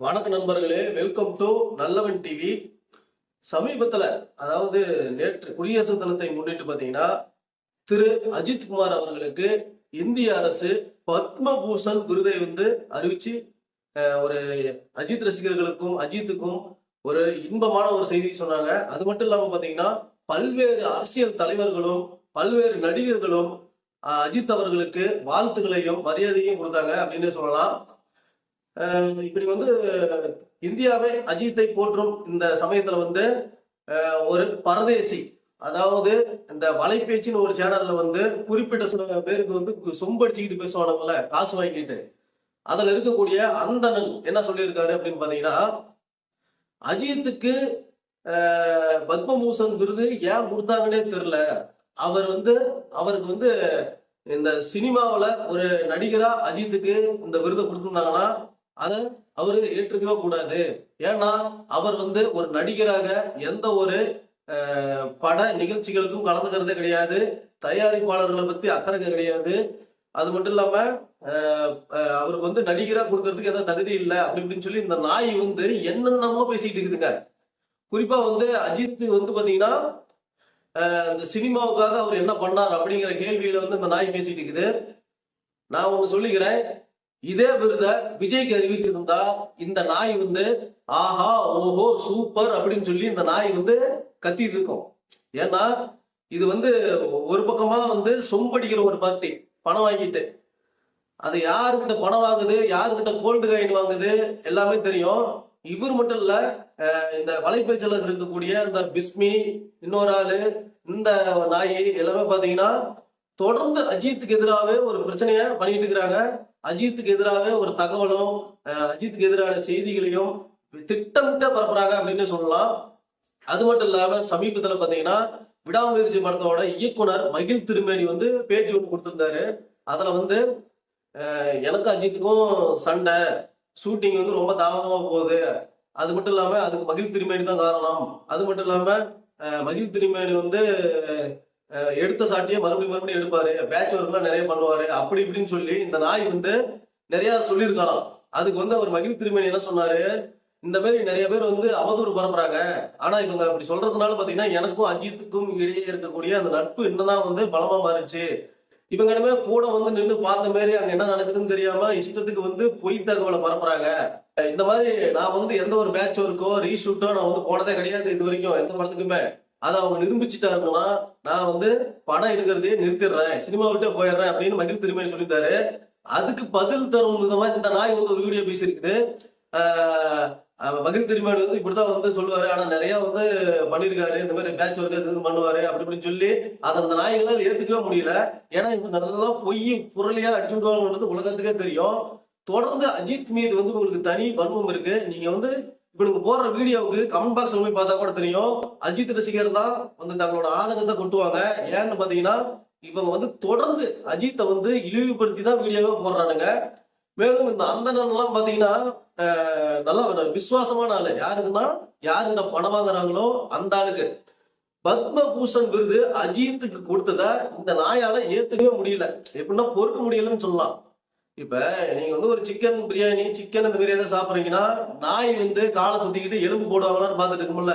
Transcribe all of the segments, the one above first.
வணக்க நண்பர்களே welcome to நல்லவன் டிவி சமீபத்துல அதாவது நேற்று குடியரசு தினத்தை முன்னிட்டு பாத்தீங்கன்னா திரு அஜித் குமார் அவர்களுக்கு இந்திய அரசு பத்மபூஷன் விருதை வந்து அறிவிச்சு ஒரு அஜித் ரசிகர்களுக்கும் அஜித்துக்கும் ஒரு இன்பமான ஒரு செய்தி சொன்னாங்க. அது மட்டும் இல்லாம பாத்தீங்கன்னா பல்வேறு அரசியல் தலைவர்களும் பல்வேறு நடிகர்களும் அஜித் அவர்களுக்கு வாழ்த்துக்களையும் மரியாதையும் கொடுத்தாங்க. அப்படின்னு சொல்லலாம். இப்படி வந்து இந்தியாவே அஜித்தை போற்றும் இந்த சமயத்துல வந்து ஒரு பரதேசி அதாவது இந்த வலைபேச்சின்னு ஒரு சேனல்ல வந்து குறிப்பிட்ட சில பேருக்கு வந்து சொம்படிச்சுக்கிட்டு பேசுவானுங்கல்ல காசு வாங்கிட்டு. அதுல இருக்கக்கூடிய அந்தணன் என்ன சொல்லியிருக்காரு அப்படின்னு பாத்தீங்கன்னா அஜித்துக்கு பத்மபூஷன் விருது ஏன் கொடுத்தாங்கன்னே தெரியல. அவர் வந்து அவருக்கு வந்து இந்த சினிமாவில் ஒரு நடிகரா அஜித்துக்கு இந்த விருதை கொடுத்துருந்தாங்கன்னா அதை அவரு ஏற்றுக்கவே கூடாது. ஏன்னா அவர் வந்து ஒரு நடிகராக எந்த ஒரு பட நிகழ்ச்சிகளுக்கும் கலந்துக்கிறதே கிடையாது. தயாரிப்பாளர்களை பத்தி அக்கறை கிடையாது. அது மட்டும் இல்லாம அவருக்கு வந்து நடிகரா கொடுக்கறதுக்கு எதாவது தகுதி இல்லை அப்படி இப்படின்னு சொல்லி இந்த நாய் வந்து என்னென்னமோ பேசிட்டு இருக்குதுங்க. குறிப்பா வந்து அஜித் வந்து பாத்தீங்கன்னா இந்த சினிமாவுக்காக அவர் என்ன பண்ணார் அப்படிங்கிற கேள்வியில வந்து இந்த நாய் பேசிட்டு இருக்குது. நான் ஒண்ணு சொல்லிக்கிறேன். இதே விருத விஜய்க்கு அறிவிச்சிருந்தா இந்த நாய் வந்து ஆஹா ஓஹோ சூப்பர் அப்படின்னு சொல்லி இந்த நாய் வந்து கத்திட்டு இருக்கும். ஏன்னா இது வந்து ஒரு பக்கமா வந்து சொம்படிக்கிற ஒரு பார்ட்டி பணம் வாங்கிட்டு. அது யாருக்கிட்ட பணம் வாங்குது யாருக்கிட்ட கோல்டு காயின் வாங்குது எல்லாமே தெரியும். இவர் மட்டும் இல்ல இந்த வலைபேச்சில் இருக்கக்கூடிய இந்த பிஸ்மி இன்னொரு ஆளு இந்த நாய் எல்லாமே பாத்தீங்கன்னா தொடர்ந்து அஜித்துக்கு எதிராகவே ஒரு பிரச்சனைய பண்ணிட்டு இருக்கிறாங்க. அஜித்துக்கு எதிராகவே ஒரு தகவலும் அஜித்துக்கு எதிரான செய்திகளையும் திட்டமிட்ட பரப்புறாங்க அப்படின்னு சொல்லலாம். அது மட்டும் இல்லாம சமீபத்துல பாத்தீங்கன்னா விடாமுயற்சி படத்தோட இயக்குனர் மகிழ் திருமேனி வந்து பேட்டி ஒன்று கொடுத்திருந்தாரு. அதுல வந்து எனக்கும் எனக்கு அஜித்துக்கும் சண்டை ஷூட்டிங் வந்து ரொம்ப தாமதமா போகுது. அது மட்டும் இல்லாம அதுக்கு மகிழ் திருமேனி தான் காரணம். அது மட்டும் இல்லாம மகிழ் திருமேனி வந்து எடுத்த சாட்டியே மறுபடியும் மறுபடியும் எடுப்பாரு. பேட்ச் ஒர்க்லாம் நிறைய பண்ணுவாரு. அப்படி இப்படின்னு சொல்லி இந்த நாய் வந்து நிறைய சொல்லியிருக்காராம். அதுக்கு வந்து அவர் மகிழ் திருமணி என்ன சொன்னாரு? இந்த மாதிரி நிறைய பேர் வந்து அவதூறு பரப்புறாங்க. ஆனா இவங்க அப்படி சொல்றதுனால பாத்தீங்கன்னா எனக்கும் அஜித்துக்கும் இடையே இருக்கக்கூடிய அந்த நட்பு இன்னதான் வந்து பலமா மாறிச்சு. இவங்க என்னமே கூட வந்து நின்று பார்த்த மாதிரி அங்க என்ன நடக்குதுன்னு தெரியாம இஷ்டத்துக்கு வந்து பொய் தகவலை பரப்புறாங்க. இந்த மாதிரி நான் வந்து எந்த ஒரு பேட்ச் ஒர்க்கோ ரீஷூட்டோ நான் வந்து போனதே கிடையாது இது வரைக்கும். எந்த படத்துக்குமே. அதை அவங்க நிரூபிச்சுட்டாருன்னா நான் வந்து படம் எடுக்கிறதே நிறுத்திடுறேன். சினிமா விட்டே போயிடுறேன் அப்படின்னு மகிழ் திருமையை சொல்லியிருந்தாரு அதுக்கு பதில் தரும் விதமா இந்த நாய் வந்து ஒரு வீடியோ பேசியிருக்குது. மகிழ் திருமேடு வந்து இப்படிதான் வந்து சொல்லுவாரு. ஆனா நிறைய வந்து பண்ணிருக்காரு இந்த மாதிரி பேட்ச் ஒர்க் இது பண்ணுவாரு அப்படி இப்படின்னு சொல்லி அதை அந்த நாய்களால் ஏத்துக்கவே முடியல. ஏன்னா இவங்க நல்லா பொய் புரளியா அடிச்சு விடுவாங்கன்றது உலகத்துக்கே தெரியும். தொடர்ந்து அஜித் மீது வந்து உங்களுக்கு தனி வன்மம் இருக்கு. நீங்க வந்து இப்ப நீங்க போடுற வீடியோவுக்கு கமெண்ட் பாக்ஸ்ல போய் பார்த்தா கூட தெரியும். அஜித் ரசிகர் தான் வந்து தங்களோட ஆதங்கத்தை கொட்டுவாங்க. ஏன்னு பாத்தீங்கன்னா இவங்க வந்து தொடர்ந்து அஜித்தை வந்து இழிவுபடுத்தி தான் வீடியோவே போடுறானுங்க. மேலும் இந்த அந்தணன் எல்லாம் பாத்தீங்கன்னா நல்லா ஒரு விசுவாசமான ஆளு. யாருக்குன்னா யாருக்கிட்ட பணம் வாங்குறாங்களோ அந்த ஆளுக்கு. பத்மபூஷன் விருது அஜித்துக்கு கொடுத்தத இந்த நாயால ஏத்துக்கவே முடியல. எப்படின்னா பொறுக்க முடியலன்னு சொல்லலாம். இப்ப நீங்க வந்து ஒரு சிக்கன் பிரியாணி சிக்கன் இந்த மாதிரி எதாவது சாப்பிட்றீங்கன்னா நாய் வந்து காலை சுத்திக்கிட்டு எலும்பு போடுவாங்களான்னு பார்த்துட்டு இருக்கும்ல.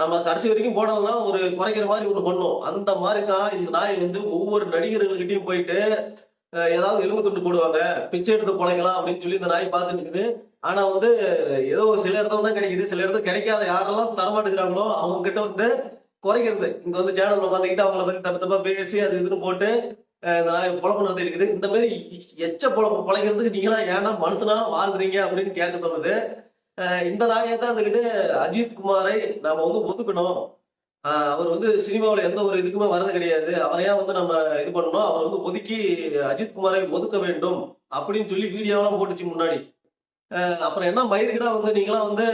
நம்ம கடைசி வரைக்கும் போடலன்னா ஒரு குறைக்கிற மாதிரி ஒண்ணு பண்ணும். அந்த மாதிரி தான் இந்த நாய் வந்து ஒவ்வொரு நடிகர்கள்கிட்டயும் போயிட்டு ஏதாவது எலும்பு துண்டு போடுவாங்க. பிச்சை எடுத்து பொழைக்கலாம் அப்படின்னு சொல்லி இந்த நாய் பார்த்துட்டு இருக்குது. ஆனா வந்து ஏதோ ஒரு சில இடத்துல தான் கிடைக்குது. சில இடத்துல கிடைக்காத யாரெல்லாம் தரமாட்டுக்கிறாங்களோ அவங்க கிட்ட வந்து குறைக்கிறது. இங்க வந்து சேனல்ல உட்காந்துக்கிட்டு அவங்கள பத்தி தப்பு தப்பா பேசி அது இதுன்னு போட்டு அஹ், இந்த நாய் பொழப்பு நடத்தி இருக்குது. இந்த மாதிரி எச்ச பொழப்பு பொழைக்கிறதுக்கு நீங்களா ஏன்னா மனுஷனா வாழ்றீங்க அப்படின்னு கேட்க தோணுது. இந்த நாயை தான் இருந்துக்கிட்டு அஜித் குமாரை நாம வந்து ஒதுக்கணும். அவர் வந்து சினிமாவில் எந்த ஒரு இதுக்குமே வரது கிடையாது. அவரையா வந்து நம்ம இது பண்ணணும்? அவர் வந்து ஒதுக்கி அஜித் குமாரை ஒதுக்க வேண்டும் அப்படின்னு சொல்லி வீடியோலாம் போட்டுச்சு முன்னாடி. அப்புறம் என்ன மயிருக்குடா வந்து நீங்களாம் வந்து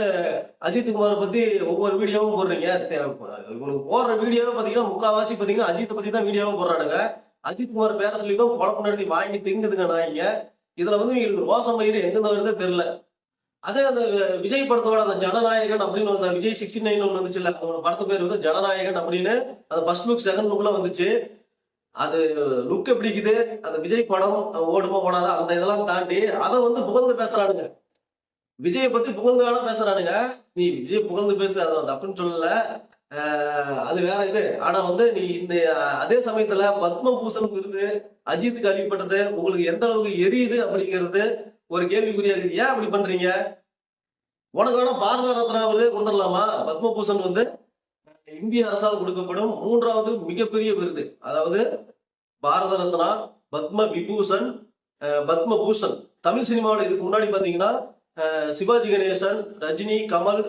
அஜித் குமாரை பத்தி ஒவ்வொரு வீடியோவும் போடுறீங்க. இவனுக்கு போடுற வீடியோவே பாத்தீங்கன்னா முக்காவாசி பாத்தீங்கன்னா அஜித்தை பத்தி தான் வீடியோவும் போடுறானுங்க. அஜித்குமார் பேர சொல்லி தான் குழப்பம் நடத்தி வாங்கி திங்குதுங்க நாய்ங்க. இதுல வந்து இவங்களுக்கு ரோசம் பயிர் எங்க வருதே தெரியல. அதே அந்த விஜய் படத்தோட அந்த ஜனநாயகன் அப்படின்னு அந்த விஜய் சிக்ஸ்டி நைன் ஒன்று வந்துச்சு இல்லை அதோட படத்து பேர் வந்து ஜனநாயகன் அப்படின்னு. அந்த ஃபர்ஸ்ட் லுக் செகண்ட் லுக்ல வந்துச்சு. அது லுக் எப்படி இருக்குது? அந்த விஜய் படம் ஓடுமோ ஓடாத? அந்த இதெல்லாம் தாண்டி அதை வந்து புகழ்ந்து பேசுறானுங்க. விஜயை பத்தி புகழ்ந்து வேணா பேசுறானுங்க. நீ விஜய் புகழ்ந்து பேசு அது அது அப்படின்னு சொல்லல. அது வேற இது. ஆனா வந்து நீ இந்த அதே சமயத்துல பத்மபூஷன் விருது அஜித்துக்கு அளிப்பட்டது உங்களுக்கு எந்த அளவுக்கு எரியுது அப்படிங்கிறது ஒரு கேள்விக்குறியா இருக்குது ஏன் அப்படி பண்றீங்க? உனக்கு வேணா பாரத ரத்னா விருது கொடுத்துடலாமா? பத்மபூஷன் வந்து இந்திய அரசால் கொடுக்கப்படும் மூன்றாவது மிகப்பெரிய விருது. அதாவது பாரத ரத்னா பத்ம விபூஷன் பத்மபூஷன். தமிழ் சினிமாவில் இதுக்கு முன்னாடி பாத்தீங்கன்னா சிவாஜி கணேசன் ரஜினி கமல்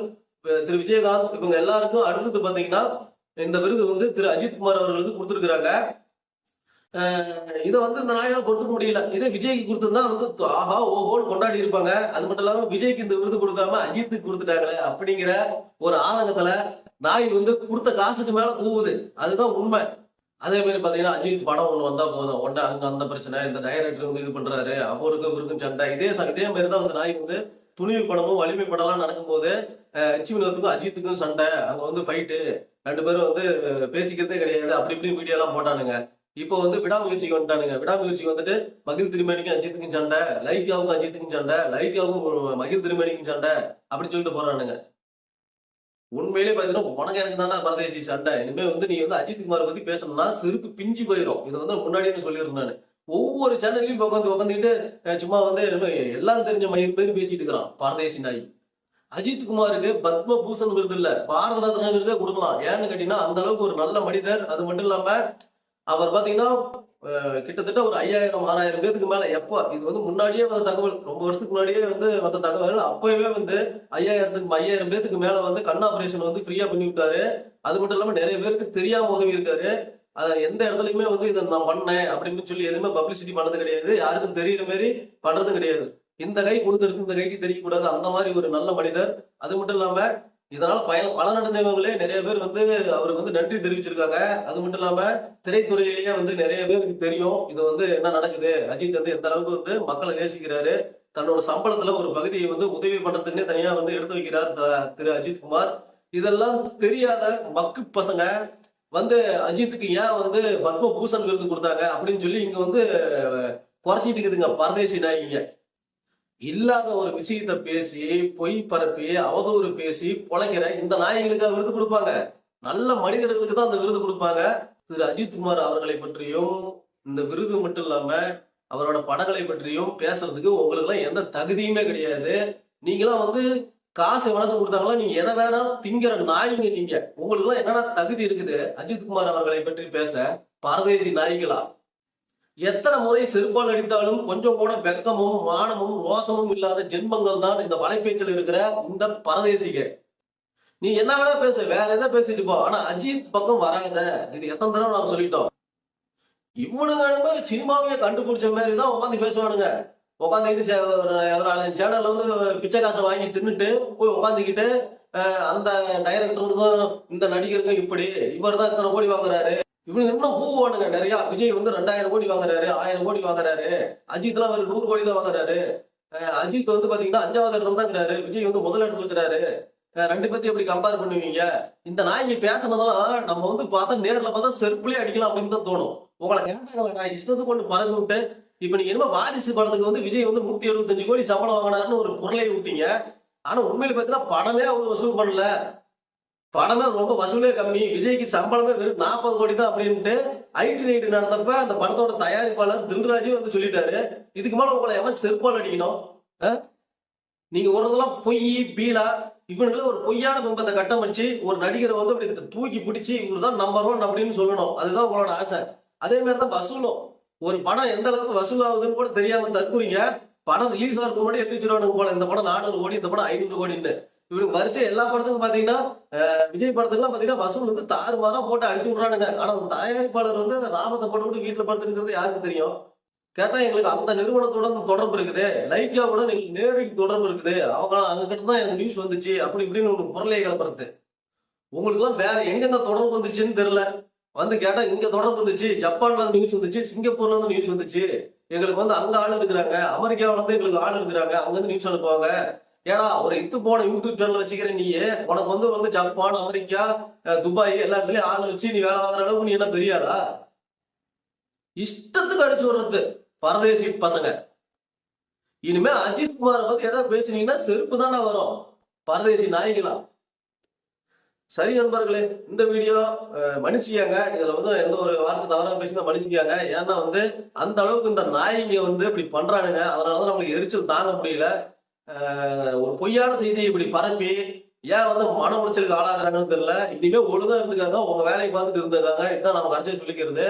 திரு விஜயகாந்த் இவங்க எல்லாருக்கும் அடுத்தது பாத்தீங்கன்னா இந்த விருது வந்து திரு அஜித்குமார் அவர்களுக்கு கொடுத்துருக்குறாங்க. இதை வந்து இந்த நாயகரை கொடுத்துக்க முடியல. இதே விஜய்க்கு கொடுத்துருந்தா வந்து ஆஹா ஓஹோன்னு கொண்டாடி இருப்பாங்க. அது மட்டும் இல்லாம விஜய்க்கு இந்த விருது கொடுக்காம அஜித்துக்கு கொடுத்துட்டாங்களே அப்படிங்கிற ஒரு ஆதங்கத்துல நாய் வந்து கொடுத்த காசுக்கு மேல கூவுது. அதுதான் உண்மை. அதே மாதிரி பாத்தீங்கன்னா அஜித் படம் ஒண்ணு வந்தா போதும். உடனே அங்க அந்த பிரச்சனை இந்த டைரக்டர் வந்து இது பண்றாரு. அவருக்கு இவருக்கும் சண்டை. இதே இதே மாதிரி தான் வந்து நாய் வந்து துணிவு படமும் வலிமை படம்லாம் நடக்கும்போது அஹ், எச்சி வினோத்துக்கும் அஜித்துக்கும் சண்டை. அங்க வந்து ஃபைட்டு ரெண்டு பேரும் வந்து பேசிக்கிறதே கிடையாது. அப்படி இப்படி வீடியோ எல்லாம் போட்டானுங்க. இப்போ வந்து விடாமுயற்சிக்கு வந்துட்டானுங்க. விடாமுயற்சிக்கு வந்துட்டு மகிழ் திருமேனிக்கும் அஜித்துக்கும் சண்டை. லைக்காவுக்கும் அஜித்துக்கும் சண்டை. லைக்காவுக்கும் மகிழ் திருமேனிக்கும் சண்டை. அப்படின்னு சொல்லிட்டு போறானுங்க. உண்மையிலே பாத்தீங்கன்னா உனக்கு எனக்கு தானே பரதேசி சண்டை. இனிமே வந்து நீ வந்து அஜித் குமார் பத்தி பேசணும்னா செருப்பு பிஞ்சு போயிடும் இது வந்து முன்னாடியே சொல்லியிருந்தேன். ஒவ்வொரு சேனல்லையும் உட்காந்து உட்காந்துட்டு சும்மா வந்து எல்லாம் தெரிஞ்ச மயில் பேர் பேசிட்டு இருக்கிறான் பரதேசி நாய். அஜித் குமாருக்கு பத்ம பூஷன் விருது இல்ல. பாரத ரத்ன விருதே கொடுக்கலாம். ஏன்னு கேட்டீங்கன்னா அந்த அளவுக்கு ஒரு நல்ல மனிதர். அது மட்டும் இல்லாம அவர் பாத்தீங்கன்னா கிட்டத்தட்ட ஒரு ஐயாயிரம் ஆறாயிரம் பேருக்கு மேல எப்போ இது வந்து முன்னாடியே வந்த தகவல். ரொம்ப வருஷத்துக்கு முன்னாடியே வந்து வந்த தகவல். அப்பவே வந்து ஐயாயிரத்துக்கு ஐயாயிரம் பேருக்கு மேல வந்து கண் ஆபரேஷன் வந்து ஃப்ரீயா பண்ணி விட்டாரு அது மட்டும் இல்லாம நிறைய பேருக்கு தெரியாம உதவி இருக்காரு அதை எந்த இடத்துலயுமே வந்து இதை நான் பண்ணேன் அப்படின்னு சொல்லி எதுவுமே பப்ளிசிட்டி பண்ணது கிடையாது. யாருக்கும் தெரியுற மாதிரி பண்றதும் கிடையாது. இந்த கை கொடுக்கறது இந்த கைக்கு தெரியக்கூடாது. அந்த மாதிரி ஒரு நல்ல மனிதர். அது மட்டும் இல்லாம இதனால பயன் பலனடைந்தவங்களே நிறைய பேர் வந்து அவருக்கு வந்து நன்றி தெரிவிச்சிருக்காங்க. அது மட்டும் இல்லாம திரைத்துறையிலேயே வந்து நிறைய பேருக்கு தெரியும். இது வந்து என்ன நடக்குது? அஜித் வந்து எந்த அளவுக்கு வந்து மக்களை நேசிக்கிறாரு? தன்னோட சம்பளத்துல ஒரு பகுதியை வந்து உதவி பண்றதுக்குன்னே தனியா வந்து எடுத்து வைக்கிறார் த- திரு அஜித் குமார். இதெல்லாம் தெரியாத மக்கு பசங்க வந்து அஜித்துக்கு ஏன் வந்து பத்ம பூஷன் விருது கொடுத்தாங்க அப்படின்னு சொல்லி இங்க வந்து குறைச்சிட்டு இருக்குதுங்க பரதேசி நாயகிங்க. இல்லாத ஒரு விஷயத்த பேசி பொய் பரப்பி அவதூறு பேசி பொழைக்கிற இந்த நாய்களுக்கு விருது கொடுப்பாங்க. நல்ல மனிதர்களுக்கு தான் அந்த விருது கொடுப்பாங்க. திரு அஜித் குமார் அவர்களை பற்றியும் இந்த விருது மட்டும் இல்லாம அவரோட படங்களை பற்றியும் பேசுறதுக்கு உங்களுக்கு எல்லாம் எந்த தகுதியுமே கிடையாது. நீங்களாம் வந்து காசு வளர்ச்சி கொடுத்தாங்களா நீங்க எதை வேணா திங்கிற நாய்ங்க நீங்க. உங்களுக்கு எல்லாம் என்னென்ன தகுதி இருக்குது? அஜித் குமார் அவர்களை பற்றி பேச பரதேசி நாய்களா எத்தனை முறை செருப்பால் அடித்தாலும் கொஞ்சம் கூட வெக்கமும் மானமும் ரோசமும் இல்லாத ஜென்மங்கள் தான் இந்த வலைப்பேச்சில் இருக்கிற இந்த பரதேசிக. நீ என்ன வேணா பேசு வேற எதை பேசிட்டு போ. ஆனா அஜித் பக்கம் வராத. இது எத்தனை தடவை நாம சொல்லிட்டோம். இவனுங்க சினிமாவையே கண்டுபிடிச்ச மாதிரி தான் உட்காந்து பேசுவானுங்க. உட்காந்துக்கிட்டு ஒரு சேனல்ல வந்து பிச்சை காசை வாங்கி தின்னுட்டு போய் உட்காந்துக்கிட்டு அந்த டைரக்டருக்கும் இந்த நடிகருக்கும் இப்படி இவர் தான் இத்தனை கோடி வாங்குறாரு. இவனுக்கு இன்னும் பூவானுங்க நிறைய விஜய் வந்து ரெண்டாயிரம் கோடி வாங்குறாரு ஆயிரம் கோடி வாங்குறாரு. அஜித் எல்லாம் ஒரு நூறு கோடி தான் வாங்குறாரு. அஜித் வந்து பாத்தீங்கன்னா அஞ்சாவது இடத்துல தான் இருக்கிறாரு. விஜய் வந்து முதல் இடத்துல இருக்கிறாரு. ரெண்டு பேத்தையும் எப்படி கம்பேர் பண்ணுவீங்க? இந்த நாய்க்கு பேசுனதெல்லாம் நம்ம வந்து பார்த்தா நேர்ல பார்த்தா செருப்புலயே அடிக்கலாம் அப்படின்னு தான் தோணும். உங்களை கேட்டாங்க நான் இஷ்டத்துக்கு கொண்டு பறந்து விட்டு இப்ப நீங்க என்ன வாரிசு படத்துக்கு வந்து விஜய் வந்து நூத்தி எழுபத்தஞ்சு கோடி சம்பளம் வாங்கினாருன்னு ஒரு பொருளை விட்டீங்க ஆனா உண்மையில பாத்தீங்கன்னா படமே அவர் வசூல் பண்ணல. படமே ரொம்ப வசூலே கம்மி. விஜய்க்கு சம்பளமே வெறும் நாற்பது கோடி தான் அப்படின்ட்டு ஐடி நைட்டு நடந்தப்ப அந்த படத்தோட தயாரிப்பாளர் தில்ராஜே வந்து சொல்லிட்டாரு. இதுக்கு மேல உங்களை எவன் செருப்பால் அடிக்கணும்? நீங்க ஒரு இதெல்லாம் பொய் பீலா. இவனுங்கள ஒரு பொய்யான பிம்பத்தை கட்டமைச்சு ஒரு நடிகரை வந்து அப்படி தூக்கி பிடிச்சி இவர் தான் நம்பர் ஒன் அப்படின்னு சொல்லணும். அதுதான் உங்களோட ஆசை. அதே மாதிரி தான் வசூலும். ஒரு படம் எந்த அளவுக்கு வசூல் ஆகுதுன்னு கூட தெரியாம தற்குறீங்க. படம் ரிலீஸ் ஆகிறதுக்கு முன்னாடி எடுத்து போல. இந்த படம் நானூறு கோடி இந்த படம் ஐநூறு கோடின்னு. இவனுக்கு வரிசை எல்லா படத்துக்கும் பாத்தீங்கன்னா விஜய் படத்துக்குலாம் பாத்தீங்கன்னா வசூல் வந்து தாறு தாறுமாறா போட்டு அடிச்சு விடுறானுங்க. ஆனா அந்த தயாரிப்பாளர் வந்து அந்த ராமத்தை போட்டு விட்டு வீட்டுல படுத்துருக்கிறது யாருக்கு தெரியும்? கேட்டா எங்களுக்கு அந்த நிறுவனத்தோட அந்த தொடர்பு இருக்குது. லைக்கா கூட எங்களுக்கு நேரடி தொடர்பு இருக்குது. அவங்க அங்க கிட்ட தான் எனக்கு நியூஸ் வந்துச்சு. அப்படி இப்படின்னு உங்களுக்கு பொருளையை கிளப்புறது. உங்களுக்கு எல்லாம் வேற எங்கெங்க தொடர்பு வந்துச்சுன்னு தெரியல. வந்து கேட்டா இங்க தொடர்பு வந்துச்சு ஜப்பான்ல இருந்து நியூஸ் வந்துச்சு சிங்கப்பூர்ல இருந்து நியூஸ் வந்துச்சு. எங்களுக்கு வந்து அங்க ஆள் இருக்கிறாங்க அமெரிக்காவில இருந்து எங்களுக்கு ஆள் இருக்கிறாங்க அங்க இருந்து நியூஸ் அனுப்புவாங்க. ஏடா ஒரு இத்து போன யூடியூப் சேனல் வச்சுக்கிற நீ உனக்கு வந்து வந்து ஜப்பான் அமெரிக்கா துபாய் எல்லா இடத்துலயும் ஆள் வச்சு நீ வேலை வாங்குற அளவுக்கு நீ என்ன பெரியாடா இஷ்டத்துக்கு அடிச்சு விடுறது பரதேசி பசங்க. இனிமே அஜித் குமாரை பத்தி ஏதாவது பேசுனீங்கன்னா செருப்பு தானே வரும். பரதேசி நாய்களா சரி நண்பர்களே இந்த வீடியோ மன்னிச்சுக்காங்க. இதுல வந்து எந்த ஒரு வார்த்தை தவறாக பேசினா மன்னிச்சுக்காங்க. ஏன்னா வந்து அந்த அளவுக்கு இந்த நாய்ங்க வந்து இப்படி பண்றானுங்க. அதனாலதான் நம்மளுக்கு எரிச்சல் தாங்க முடியல. ஒரு பொய்யான செய்தியை இப்படி பரப்பி ஏன் வந்து மன உளைச்சலுக்கு ஆளாகிறாங்கன்னு தெரியல. இனிமே ஒழுங்கா இருந்துக்காங்க உங்க வேலையை பார்த்துட்டு இருந்திருக்காங்க இதுதான் நம்ம கடைசியை சொல்லிக்கிறது.